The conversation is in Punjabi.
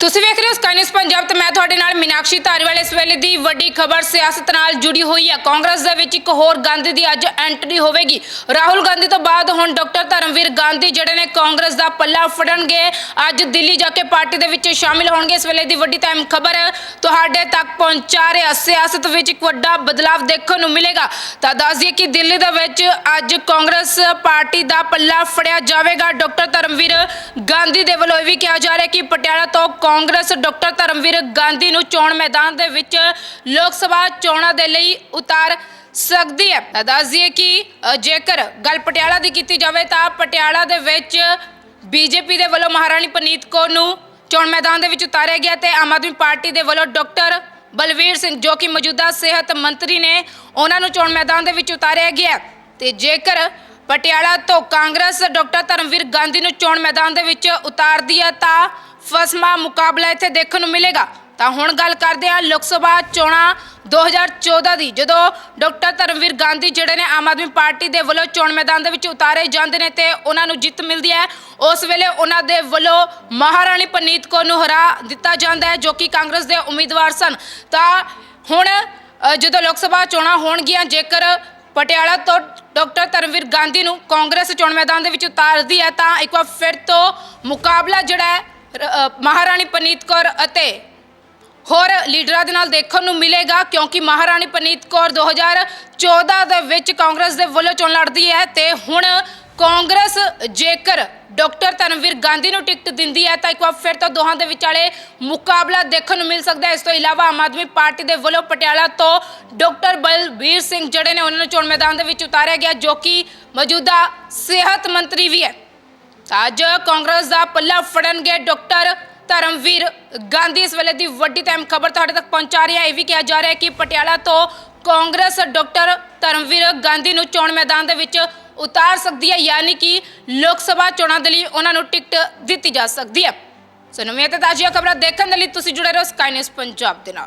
ਤੁਸੀਂ ਵੇਖ ਰਹੇ ਹੋ ਸਕਾਈ ਨਿਊਜ਼ ਪੰਜਾਬ ਤੇ ਮੈਂ ਤੁਹਾਡੇ ਨਾਲ ਮੀਨਾਕਸ਼ੀ ਧਾਰੀਵਾਲ। ਇਸ ਵੇਲੇ ਦੀ ਵੱਡੀ ਖਬਰ ਸਿਆਸਤ ਨਾਲ ਜੁੜੀ ਹੋਈ ਹੈ। ਕਾਂਗਰਸ ਦੇ ਵਿੱਚ ਇੱਕ ਹੋਰ ਗਾਂਧੀ ਦੀ ਅੱਜ ਐਂਟਰੀ ਹੋਵੇਗੀ। ਰਾਹੁਲ ਗਾਂਧੀ ਤੋਂ ਬਾਅਦ ਹੁਣ ਡਾਕਟਰ ਧਰਮਵੀਰ ਗਾਂਧੀ, ਜਿਹੜੇ ਨੇ ਕਾਂਗਰਸ ਦਾ ਪੱਲਾ ਫੜਨਗੇ, ਅੱਜ ਦਿੱਲੀ ਜਾ ਕੇ ਪਾਰਟੀ ਦੇ ਵਿੱਚ ਸ਼ਾਮਿਲ ਹੋਣਗੇ। ਇਸ ਵੇਲੇ ਦੀ ਵੱਡੀ ਟਾਈਮ ਖਬਰ ਤੁਹਾਡੇ ਤੱਕ ਪਹੁੰਚਾ ਰਿਹਾ ਸਿਆਸਤ ਵਿੱਚ ਇੱਕ ਵੱਡਾ ਬਦਲਾਅ ਦੇਖਣ ਨੂੰ ਮਿਲੇਗਾ। ਤਾਂ ਦੱਸ ਦਈਏ ਕਿ ਦਿੱਲੀ ਦੇ ਵਿੱਚ ਅੱਜ ਕਾਂਗਰਸ ਪਾਰਟੀ ਦਾ ਪੱਲਾ ਫੜਿਆ ਜਾਵੇਗਾ। ਡਾਕਟਰ ਧਰਮਵੀਰ ਗਾਂਧੀ ਦੇ ਵੱਲੋਂ ਇਹ ਵੀ ਕਿਹਾ ਜਾ ਰਿਹਾ ਕਿ ਪਟਿਆਲਾ ਤੋਂ ਕਾਂਗਰਸ ਡਾਕਟਰ ਧਰਮਵੀਰ ਗਾਂਧੀ ਨੂੰ ਚੋਣ ਮੈਦਾਨ ਦੇ ਵਿੱਚ ਲੋਕ ਸਭਾ ਚੋਣਾਂ ਦੇ ਲਈ ਉਤਾਰ ਸਕਦੀ ਹੈ ਦੱਸਦੀਏ ਕਿ ਜੇਕਰ ਗੱਲ ਪਟਿਆਲਾ ਦੀ ਕੀਤੀ ਜਾਵੇ ਤਾਂ ਪਟਿਆਲਾ ਦੇ ਵਿੱਚ ਬੀਜੇਪੀ ਦੇ ਵੱਲੋਂ ਮਹਾਰਾਣੀ ਪਨੀਤ ਕੌਰ ਨੂੰ ਚੋਣ ਮੈਦਾਨ ਦੇ ਵਿੱਚ ਉਤਾਰਿਆ ਗਿਆ ਤੇ ਆਮ ਆਦਮੀ ਪਾਰਟੀ ਦੇ ਵੱਲੋਂ ਡਾਕਟਰ ਬਲਵੀਰ ਸਿੰਘ ਜੋ ਕਿ ਮੌਜੂਦਾ ਸਿਹਤ ਮੰਤਰੀ ਨੇ, ਉਹਨਾਂ ਨੂੰ ਚੋਣ ਮੈਦਾਨ ਦੇ ਵਿੱਚ ਉਤਾਰਿਆ ਗਿਆ ਹੈ। ਤੇ ਜੇਕਰ ਪਟਿਆਲਾ ਤੋਂ ਕਾਂਗਰਸ ਡਾਕਟਰ ਧਰਮਵੀਰ ਗਾਂਧੀ ਨੂੰ ਚੋਣ ਮੈਦਾਨ ਦੇ ਵਿੱਚ ਉਤਾਰਦੀ ਹੈ ਤਾਂ ਫਸਮਾ ਮੁਕਾਬਲਾ ਇੱਥੇ ਦੇਖਣ ਨੂੰ ਮਿਲੇਗਾ। ਤਾਂ ਹੁਣ ਗੱਲ ਕਰਦੇ ਹਾਂ ਲੋਕ ਸਭਾ ਚੋਣਾਂ 2014 ਦੀ। ਜਦੋਂ ਡਾਕਟਰ ਧਰਮਵੀਰ ਗਾਂਧੀ ਜਿਹੜੇ ਨੇ ਆਮ ਆਦਮੀ ਪਾਰਟੀ ਦੇ ਵੱਲੋਂ ਚੋਣ ਮੈਦਾਨ ਦੇ ਵਿੱਚ ਉਤਾਰੇ ਜਾਂਦੇ ਨੇ ਤੇ ਉਹਨਾਂ ਨੂੰ ਜਿੱਤ ਮਿਲਦੀ ਹੈ, ਉਸ ਵੇਲੇ ਉਹਨਾਂ ਦੇ ਵੱਲੋਂ ਮਹਾਰਾਣੀ ਪਨੀਤ ਕੌਰ ਨੂੰ ਹਰਾ ਦਿੱਤਾ ਜਾਂਦਾ ਹੈ, ਜੋ ਕਿ ਕਾਂਗਰਸ ਦੇ ਉਮੀਦਵਾਰ ਸਨ। ਤਾਂ ਹੁਣ ਜਦੋਂ ਲੋਕ ਸਭਾ ਚੋਣਾਂ ਹੋਣਗੀਆਂ, ਜੇਕਰ ਪਟਿਆਲਾ ਤੋਂ ਡਾਕਟਰ ਧਰਮਵੀਰ ਗਾਂਧੀ ਨੂੰ ਕਾਂਗਰਸ ਚੋਣ ਮੈਦਾਨ ਦੇ ਵਿੱਚ ਉਤਾਰਦੀ ਹੈ, ਤਾਂ ਇੱਕ ਵਾਰ ਫਿਰ ਤੋਂ ਮੁਕਾਬਲਾ ਜਿਹੜਾ ਹੈ ਰ- ਅ, ਮਹਾਰਾਣੀ ਪਨੀਤ ਕੌਰ ਅਤੇ ਹੋਰ ਲੀਡਰਾਂ ਦੇ ਨਾਲ ਦੇਖਣ ਨੂੰ ਮਿਲੇਗਾ ਕਿਉਂਕਿ ਮਹਾਰਾਣੀ ਪਨੀਤ ਕੌਰ 2014 ਦੇ ਵਿੱਚ ਕਾਂਗਰਸ ਦੇ ਵੱਲੋਂ ਚੋਣ ਲੜਦੀ ਹੈ ਤੇ ਹੁਣ ਕਾਂਗਰਸ ਜੇਕਰ ਡਾਕਟਰ ਧਰਮਵੀਰ ਗਾਂਧੀ ਨੂੰ ਟਿਕਟ ਦਿੰਦੀ ਹੈ ਤਾਂ ਇੱਕ ਵਾਰ ਫਿਰ ਤੋਂ ਦੋਹਾਂ ਦੇ ਵਿਚਾਲੇ ਮੁਕਾਬਲਾ ਦੇਖਣ ਨੂੰ ਮਿਲ ਸਕਦਾ ਹੈ। ਇਸ ਤੋਂ ਇਲਾਵਾ ਆਮ ਆਦਮੀ ਪਾਰਟੀ ਦੇ ਵੱਲੋਂ ਪਟਿਆਲਾ ਤੋਂ ਡਾਕਟਰ ਬਲਬੀਰ ਸਿੰਘ ਜਿਹੜੇ ਨੇ ਉਹਨਾਂ ਨੂੰ ਚੋਣ ਮੈਦਾਨ ਦੇ ਵਿੱਚ ਉਤਾਰਿਆ ਗਿਆ ਜੋ ਕਿ ਮੌਜੂਦਾ ਸਿਹਤ ਮੰਤਰੀ ਵੀ ਹੈ। ਅੱਜ ਕਾਂਗਰਸ ਦਾ ਪੱਲਾ ਫੜਨਗੇ ਡਾਕਟਰ ਧਰਮਵੀਰ ਗਾਂਧੀ। ਇਸ ਵੇਲੇ ਦੀ ਵੱਡੀ ਟਾਈਮ ਖਬਰ ਤੁਹਾਡੇ ਤੱਕ ਪਹੁੰਚਾ ਰਹੀ ਹੈ। ਇਹ ਵੀ ਕਿਹਾ ਜਾ ਰਿਹਾ ਹੈ ਕਿ ਪਟਿਆਲਾ ਤੋਂ ਕਾਂਗਰਸ ਡਾਕਟਰ ਧਰਮਵੀਰ ਗਾਂਧੀ ਨੂੰ ਚੋਣ ਮੈਦਾਨ ਦੇ ਵਿੱਚ ਉਤਾਰ ਸਕਦੀ ਹੈ, ਯਾਨੀ ਕਿ ਲੋਕ ਸਭਾ ਚੋਣਾਂ ਦੇ ਲਈ ਉਹਨਾਂ ਨੂੰ ਟਿਕਟ ਦਿੱਤੀ ਜਾ ਸਕਦੀ ਹੈ। ਸੋ ਨਵੀਆਂ ਤੇ ਤਾਜ਼ੀਆਂ ਖਬਰਾਂ ਦੇਖਣ ਦੇ ਲਈ ਤੁਸੀਂ ਜੁੜੇ ਰਹੋ ਸਕਾਈ ਨਿਊਜ਼ ਪੰਜਾਬ ਦੇ ਨਾਲ।